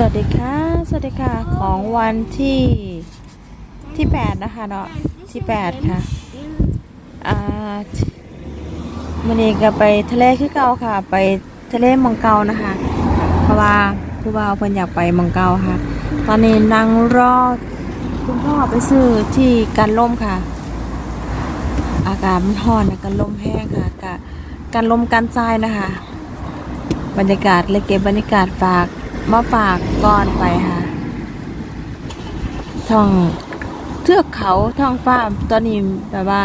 สวัสดีค่ะ สวัสดีค่ะ ของวันที่ที่แปดนะคะเนาะที่แปดค่ะ อ่ามันนี้ก็ไปทะเลคือเกาค่ะ ไปทะเลมังเกานะคะ เพราะว่าผู้บ่าวเพิ่นอยากไปมังเกาค่ะ ตอนนี้นั่งรอคุณพ่อไปซื้อที่กันล่มค่ะ อากาศมันร้อนนะกันลมแห้งค่ะกะกันลมกันทรายนะคะ บรรยากาศเลยเก็บบรรยากาศฝาก มาฝากก่อนไปค่ะท่องเทือกเขาท่องฟ้าตอนนี้แบบว่า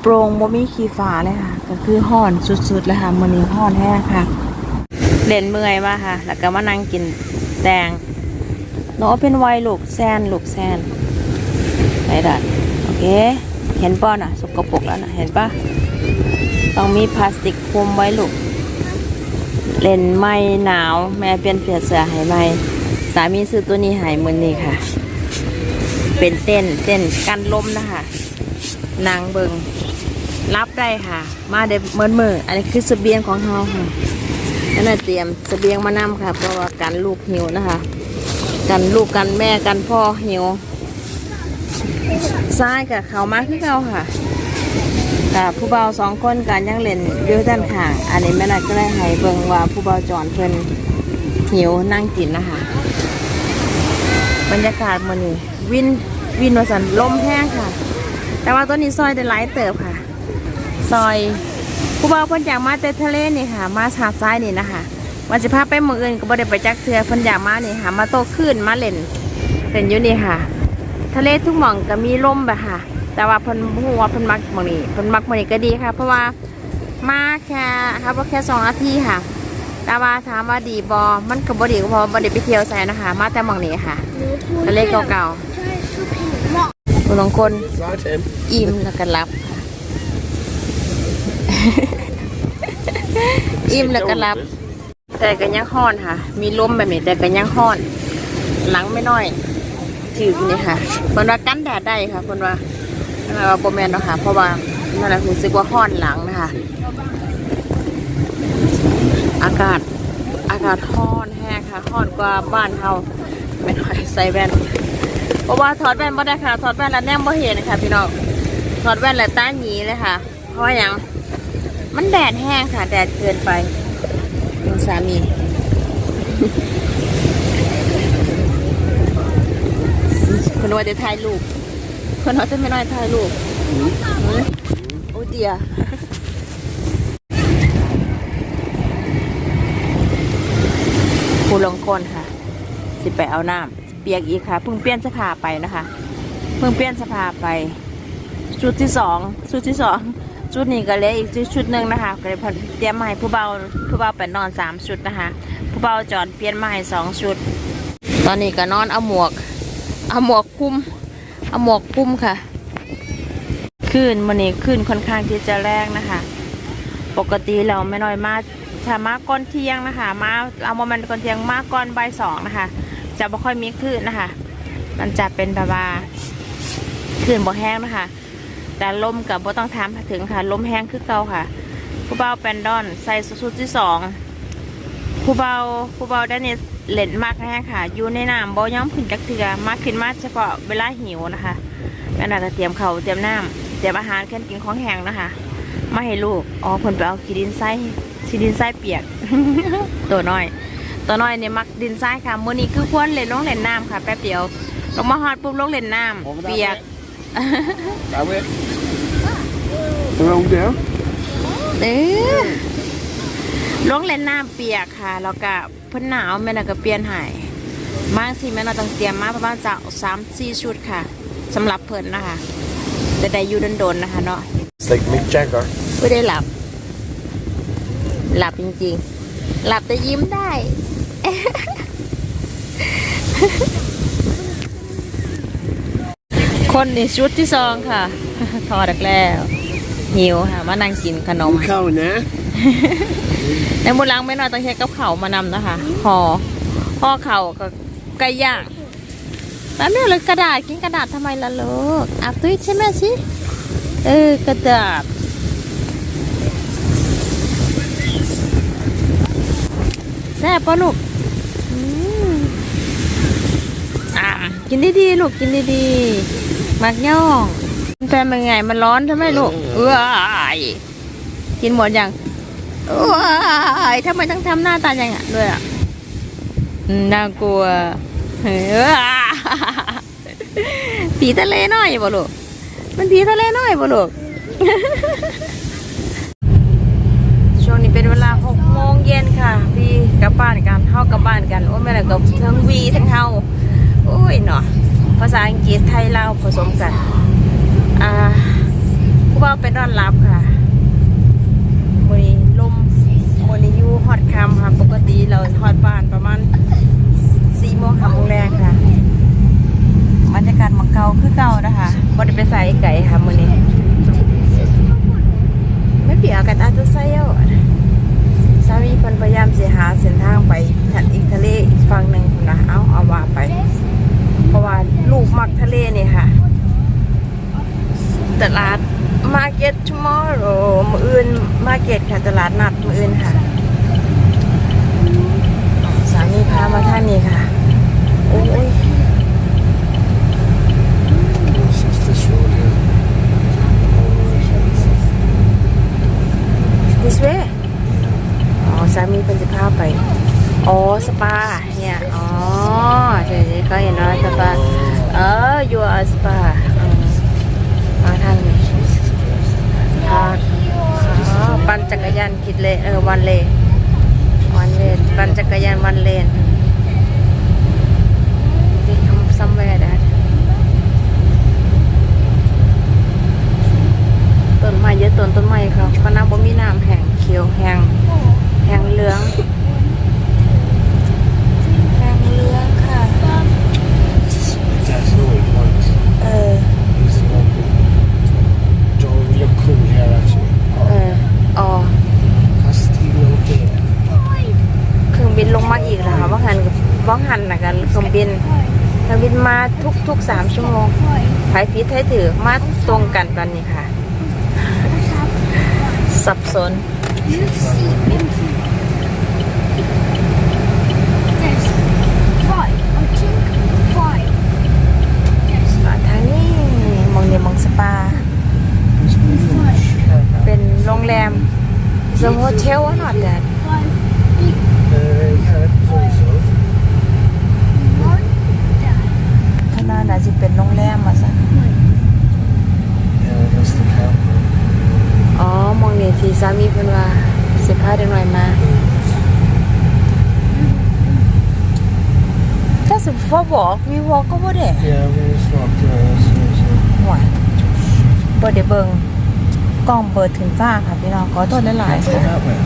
โปร่งบ่มีขี้ฟ้าเลยค่ะ ก็คือห่อนสุดๆเลยค่ะมันนี้ห่อนแห้งค่ะเล่นเมื่อยมาค่ะ แล้วก็มานั่งกินแตงน้องเป็นวัยลูกแซนลูกแซนไปดัดโอเค เห็นป้อน่ะ สกปรกแล้วนะเห็นปะต้องมีพลาสติกคุมไว้ลูก เล่นไม่หนาว แม่เปลี่ยนเปลี่ยนเสื้อห้ใหม่สามีซื้อตัวนี้ให้มือนี้ค่ะ เป็นเต้นเต้นกันลมนะคะนางเบิงรับได้ค่ะ มาได้เมื่อมืออันนี้คือเสบียงของเราค่ะนั่นเตรียมเสบียงมานำค่ะ เพราะว่ากันลูกหิวนะคะ กันลูกกันแม่กันพ่อหิวซ้ายกับเขามาคือเขาค่ะ กับผู้เบาสองคนกันยังเล่นอยู่ด้านข้าง อันนี้แม่นัดก็ได้ให้เบิ่งว่าผู้เบาจอนเพิ่นหิวนั่งกินนะคะบรรยากาศมันนี่วินวินวสันลมแห้งค่ะ แต่ว่าตัวนี้ซอยได้หลายเติบค่ะ ซอยผู้เบาเพิ่นอยากมาแต่ทะเลนี่ค่ะ มาชาดซ้ายนี่นะคะวันสิพาไปเมืองอื่นก็บ่ได้ไปจักเทือเพิ่นอยากมานี่ค่ะ มาโตขึ้นมาเล่นเล่นอยู่นี่ค่ะ ทะเลทุกหม่องก็มีลมแบบค่ะ แต่ว่าเพิ่นบ่ฮู้ว่าเพิ่นมักมองนี้เพิ่นมักมองนี้ก็ดีค่ะ เพราะว่ามาแค่ครับว่าแค่สองนาทีค่ะ แต่ว่าถามว่าดีบอมันก็บ่ดีก็พราะว่าบ่ได้ไปเที่ยวใส่นะคะ มาแต่มองนี้ค่ะทะเลเก่าๆคุณลองคนอิ่มแล้วก็รับ อิ่มแล้วก็รับ แต่ก็ยังห้อนค่ะ มีลมแบบนี้แต่ก็ยังห้อน หลังไม่น้อยถือนี่ค่ะคนว่ากันแดดได้ค่ะคนว่า ว่าโบแมนเนาะค่ะ เพราะว่านั่นแหละรู้สึกว่าห้อนหลังนะคะ อากาศอากาศห้อนแห้งค่ะห้อนกว่าบ้านเราไม่น้อยใส่แว่น เพราะว่าถอดแว่นไม่ได้ค่ะ ถอดแว่นแล้วแนมบ่เห็นค่ะพี่น้องถอดแว่นแล้วตาหนีเลยค่ะ เพราะว่างมันแดดแห้งค่ะ แดดเกินไปดูสามีคนว่าจะถ่ายรูป คนว่าจะไม่น้อยถ่ายรูปโอ้เดียผู้ลงคนค่ะ สิไปเอาน้ำเปียกอีกค่ะ เพิ่งเปลี่ยนสภาไปนะคะ เพิ่งเปลี่ยนสภาไปชุดที่สองชุดที่สองชุดนี้ก็เลยอีกชุดหนึ่งนะคะก็เลยพอเตรียมให้ผู้เบาผู้เบาไปนอนสามชุดนะคะ ผู้เบาจอดเปลี่ยนให้สองชุด ตอนนี้ก็นอนเอาหมวก เอาหมวกคุม เอาหมวกคลุมค่ะขึ้นมันนี้ขึ้นค่อนข้างที่จะแรงนะคะ ปกติเราไม่น้อยมากถ้ามาก่อนเที่ยงนะคะ มาเอามเมนก่อนเที่ยงมาก่อนบ่ายสองนะคะ จะไม่ค่อยมีคลื่นนะคะ มันจะเป็นแบบว่าคลื่นบ่แห้งนะคะ แต่ลมกับบ่ต้องถามถึงค่ะ ลมแห้งคือเก่าค่ะ ผู้เบาแปนดอนใส่ชุดที่สองผู้เบาผู้เบาด้านนี้ เล่นมากแห้งค่ะ อยู่ในน้ำบ่ย้อมขึ้นจักเถือมากขึ้นมากเฉพาะเวลาหิวนะคะแม่น่าจะเตรียมเขาวเตรียมน้ำเตรียมอาหารแค่กินของแห้งนะคะ มาให้ลูก อ๋อเพิ่นไปเอาขี้ดินไส้ขี้ดินไส้เปียก ตัวน้อย ตัวน้อยเนี่ยมักดินทรายค่ะมื้อนี้คือควรเล่นลงเล่นน้ำค่ะ แป๊บเดียว ลงมาฮอดปุ๊บลงเล่นน้ำเปียก That way. Around there. เออลงเล่นน้ำเปียกค่ะแล้วก็เพิ่นหนาวแม่น่ะก็เปลี่ยนให้มางสิแม่น่ะต้องเตรียมมาประมาณสามสามสี่ชุดค่ะสำหรับเพิ่นนะคะ จะได้อยู่โดนๆนะคะเนาะ It's like Mick Jagger. ไม่ได้หลับ หลับจริงๆ หลับแต่ยิ้มได้ คนนี่ชุดที่สองค่ะ ทอดักแล้ว หิวค่ะ มานั่งกินขนม Cow now. ในมูลังไม่น้อยต้องใช้กับเขามานำนะคะห่อห่อเข่ากับไก่ย่างแล้วไม่เลยกระดาษกินกระดาษทำไมล่ะลูกอาตุ้ยใช่ไหมสิเออกระดาษแซ่บปะลูกอืมอะกินดีๆลูกกินดีๆมักย่องแฟนเป็นไงมันร้อนใช่ไหมลูกเอ้ยกินหมดยัง เอ้ยทำไมต้องทำหน้าตาอย่างนั้นด้วยอะอืมน่ากลัวเฮ้ยผีทะเลน้อยบ่ลูกมันผีทะเลน้อยบ่ลูกช่วงนี้เป็นเวลาหกโมงเย็นค่ะ พี่กลับบ้านกันเฮากลับบ้านกันโอ้แม่ละก็ทั้งวีทั้งเฮาโอ้ยเนาะภาษาอังกฤษไทยลาวผสมกัน อ่าผู้บ่าวเป็นนอนรับค่ะวันนี้ลมวันนี้อยู่ ฮอดคำค่ะ ปกติเราฮอดบ้านประมาณสี่โมงห้าโมงแรงค่ะ บรรยากาศมันเกาคือเก่านะคะบ่ได้ไปใส่ไก่ค่ะมื้อนี้ ไม่เปียกันอาจจะใส่เอาอะสามีพิ่นพยายามสิหาเส้นทางไปทัดอีกทะเลอีกฝั่งหนึ่งนะเอาเอาว่าไป เพราะว่าลูกมักทะเลเนี่ค่ะ ตลาด Market tomorrow มืออื่น Market ค่ะตลาดนัดมืออื่นค่ะ สามีพามาท่างนี้ค่ะโอ้ย This is this road here. this way อ๋อสามีเพิ่นจะพาไป อ๋อ สปา เนี่ย อ๋อเดี๋ยวๆก็เห็นว่าสปา เออ you are spa อืมมาทางนี้พาอ๋อปั่นจักรยานคิดเลยเออ วันเลนวันเลนปั่นจักรยานวันเลน We come somewhere that ต้นไม้เยอะต้นต้นไม้เขาเพราะน้ำบ่มีน้ำแห้งเขียวแห้งแห้งเหลืองแห้งเหลืองค่ะ That's all it wants. เออ It's like, Don't look cool here actually. เอออ๋อ Castillo there. เครื่องบินลงมาอีกแล้วค่ะว่าหันกับว่าหันนะกันเครื่องบินเครื่องบินมาทุกทุกสามชั่วโมงไผพิษไทยถือมาตรงกันตอนนี้ค่ะ สับสน You see empty. There's five. I think five. There's อ่าทางนี้มองเนี่ยมองสปา เป็นโรงแรม The hotel or not that Five. Big Uh, yeah, it's also. one. That ข้าง หน้าน่าจะเป็นโรงแรมมาสัก Yeah, that's the camera. อ๋อมองนี่ที่สามีเพิ่นว่าสิพาเด็กหน่อยมาถ้าสิฟอบอกมีวอก็บ่ได้ Yeah, we just walked around. So, so. หวยบ่ได้เบิ่งกล้องเปิดถึงฟ้าค่ะพี่น้องขอโทษหลายๆ Go ค่ะ that way.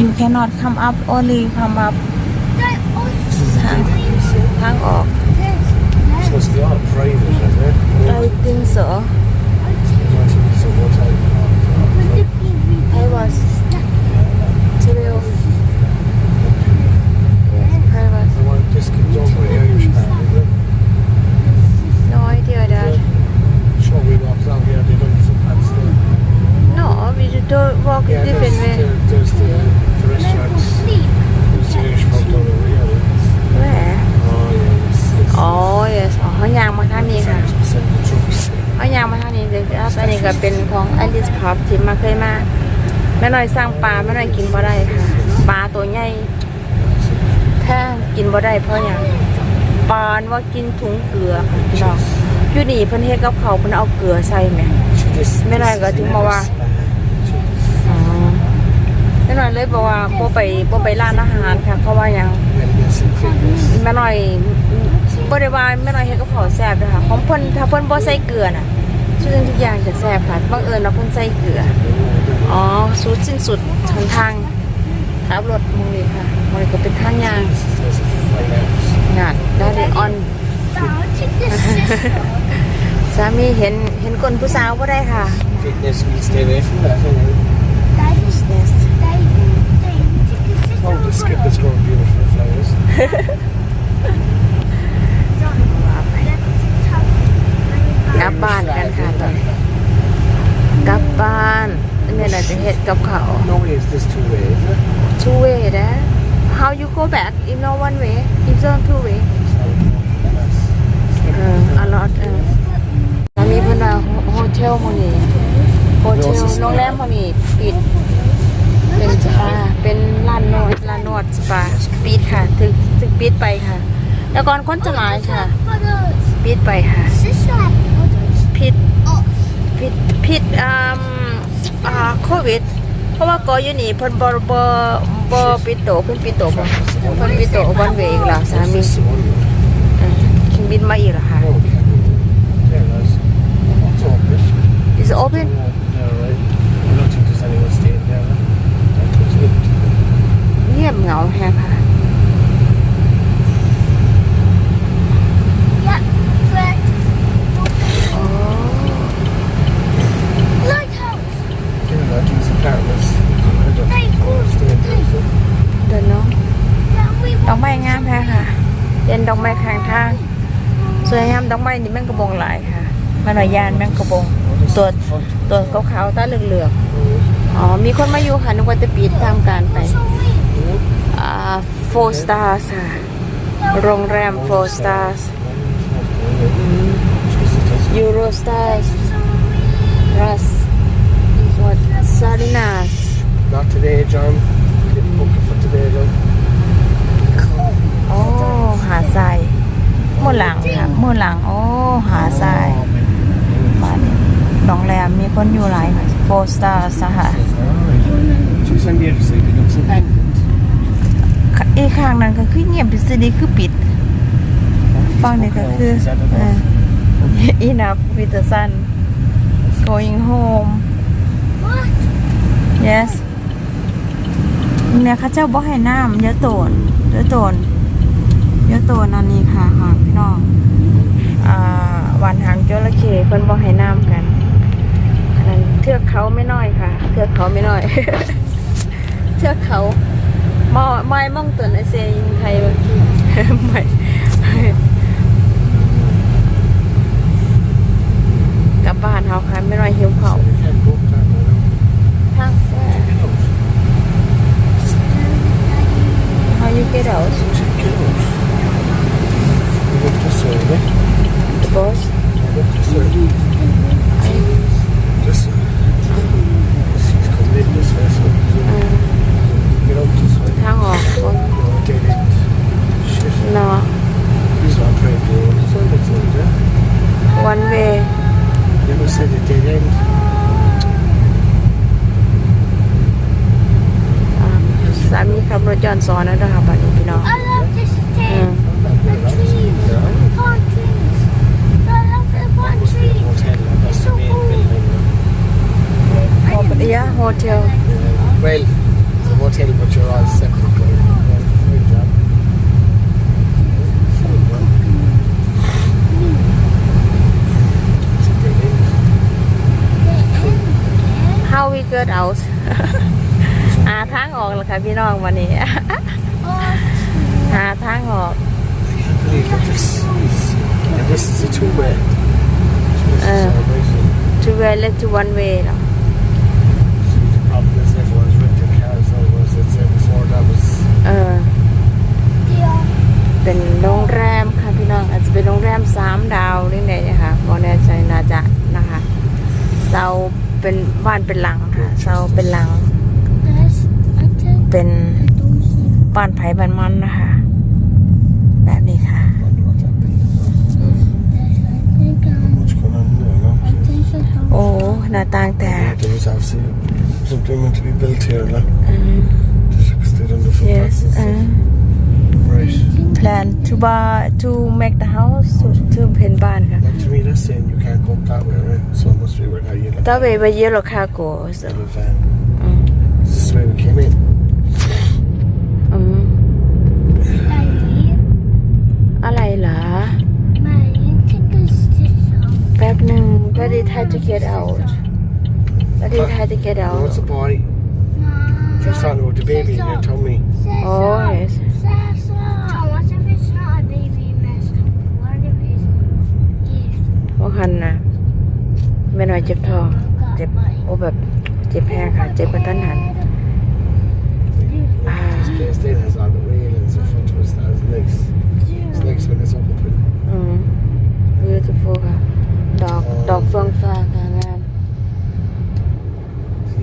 You cannot come up only come up that oh, This is the Huh? big ทางออก there's So it's the art private, it? I think so I think So what type of when the baby I was private The one just comes over the Irish part, is it? no idea that Sure, we walked along here, they done footpaths there. no we don't walk Yeah, different there's, way there, there's the, uh, the restaurants. ของอลิสพับที่มาเคยมาแม่น้อยสร้างปลาแม่น้อยกินบ่ได้ค่ะปลาตัวใหญ่ถ้ากินบ่ได้เพราะอย่างปานว่ากินถุงเกลือค่ะพี่น้องอยู่นี่เพิ่นเฮ็ดกับเขาเพิ่นเอาเกลือใส่แหมไม่ได้ก็ถึงมาว่าแม่น้อยเลยบอกว่าบ่ไปบ่ไปร้านอาหารค่ะเพราะว่าหยังแม่น้อยบ่ได้ว่าแม่น้อยเฮ็ดกับข้าวแซ่บเด้อค่ะของเพิ่นถ้าเพิ่นบ่ใส่เกลือน่ะ ทุกสิ่งทุกอย่างจะแซ่บค่ะบังเอิญว่าเพิ่นใส่เกลือ อ๋อสุดสิ้นสุดทางทางขับรถมองนี่ค่ะมองนี่ก็เป็นทางยาง There's a finance. งานได้เลยออน I'll take this sister. สามีเห็นเห็นคนผู้สาวบ่ได้ค่ะ Fitness, we stay away from that, isn't it? Daddy, Yes. Daddy, Daddy, take this sister. Oh, the skip is growing beautiful flowers. กลับบ้านกันค่ะตอนนี้กลับบ้านแม่น่าจะ เฮ็ดกับเขาว No way is this two way, is it? two way นะ how you go go back if no one way if no two way เออ a lot เออแล้วมีเพิ่นว่าโฮเทลพวกนี้โฮเทลโรงแรมพวกนี้ปิด เป็นสปาเป็นร้านนวดร้านนวดสปาปิดค่ะถึงถึงปิดไปค่ะ แล้วก่อนคนจะหลายค่ะ For the ปิดไปค่ะ sister and others. ผิด Oh, ผิดผิดอ่า อ่าโควิด เพราะว่าเกออยู่นี่เพิ่นบ่บ่บ่ปิดโตเพิ่นปิดโตบ่เพิ่นปิดโตวันเวอีกแล้วสามี This is the one. เออคิงบินมาอีกแล้วค่ะ Oh, okay. Yeah, that's it's open. is it open Yeah, right. I don't think there's anyone staying there. That looks good. เงียบเหงาแฮะค่ะ yeah, correct. อ๋อ Lighthouse. Yeah, I think it's apartments. I don't Hey, think cool. I'm staying there. so. เดินเนาะ Yeah, we ดอกไม้งามแท้ค่ะ เป็นดอกไม้ข้างทาง สวยงามดอกไม้นี่แม่งกระบงหลายค่ะ มันว่ายานแม่งกระบงตัวตัวขาวๆตาเหลืองๆอ๋อ มีคนมาอยู่ค่ะนึกว่าจะปิดทำการไป so we. อ่า four stars ค่ะโรงแรม four stars Euro stars So we. Rus what Salinas Not today, John. Didn't book it for today, though. โอ้หาดทราย มื่อหลังค่ะมื่อหลัง โอ้หาทรายบ้านโรงแรมมีคนอยู่หลายค่ะ four stars ค่ะ She's on the other side. It looks abandoned. อีข้างนั้นก็คือเงียบไปสิดีคือปิดฟังนี่ก็คือออ enough with the sun going home yes เนี่ยข้าเจ้าบ่ให้น้ำเยอะโตนเยอะโตน เยอะโตนันนี้ค่ะค่ะพี่น้องอ่าวันหางจระเข้เพิ่นบ่ให้น้ำกันอันนั้นเทือกเขาไม่น้อยค่ะ เทือกเขาไม่น้อย เทือกเขามอไม่มองตนไอเซียิงไทยบ่ไม่กลับบ้านเฮาค่ะไม่น้อยหิวเขาว You can't book that one. ทางแซ่ Get out. how you get out Get out. You look this way, right? the bus You look this way. This way. She's coming in this way, so get out this way. ทางออกบ่ No, dead end. Shit. เนาะ He's not trying to go on this one, that's it, yeah? one way said it didn't. สามีขับรถย้อนสอนนะเด้อค่ะบัดนี้พี่น้อง I love this อืม thing. The trees. Palm trees. I love the palm Must be a trees. hotel, that's the main building. พอปะยะโฮเทล Well, it's a hotel, but you're all separate. Right? Yeah, good job. Fine, well. It's a dead end. How we get out หาทางออกแล้วค่ะพี่น้องวันนี้ Oh, หาทางออก I can't believe that this is, and this is a two-way. This is Uh. all right. to way let to one way เนาะ See, the problem is everyone's renting cars now, whereas I'd say before that was เออ yeah. เป็นโรงแรมค่ะพี่น้อง อาจจะเป็นโรงแรมสามดาวหรือไงเนี่ยค่ะบอแน่ใจน่าจะนะคะเสา เป็นบ้านเป็นหลังค่ะเสาเป็นหลัง This, I think เป็น I don't see. บ้านไผ่บ้านมันนะคะ แบบนี้ค่ะ wonder what that be. This, I think, um, What's going on there, no? I think I have. โอ้หน้าต่างแต่ Yeah, there was obviously something meant to be built here, like, อืม because they done the footpaths yes and stuff. อืม Right. plan to buy to make the house to to เพนบ้านค่ะ Like to me, that's saying you can't go up that way, right? So it must be where now you live. ต่อไปไปเยอะหรอค่ะโกส You live, um, อืม this is the way we came in. อืม Daddy, อะไรเหรอ my tickets this off. แป๊บหนึ่ง Daddy try to get out Daddy try to get No, out it's a boy. Just talking about the baby in your tummy. oh yes พ่าคันนะแม่น้อยเจ็บท้องเจ็บโอ้แบบเจ็บแพ้ค่ะ เจ็บกระตันหันอืม beautiful ค่ะ ดอกดอกเฟืองฟ้าค่ะงาม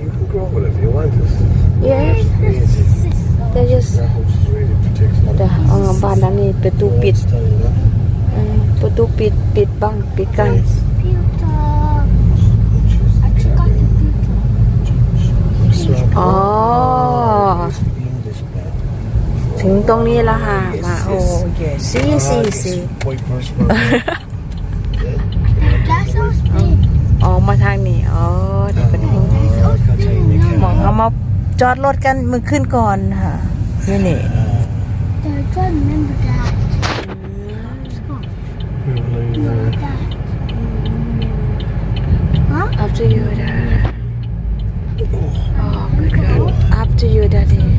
You can grow whatever you want. Yes. They just. แต่บ้านนั้นนี่ประตูปิด is I just got the computer. So I อ๋อ used to be in this bed. ถึงตรงนี้แล้วค่ะ มาโอ้ยสี่ Ah, สี่ this สี่ white person right there. That's so spin. ออกมาทางนี้ อ๋อเดี๋ยวเป็นห้อง Oh, I can't tell you, they หมอง can't. เขามาจอดรถกันมือขึ้นก่อนค่ะ นี่นี่ I don't remember that. We were leaving there. that. Huh? up to you daddy oh good God up to you daddy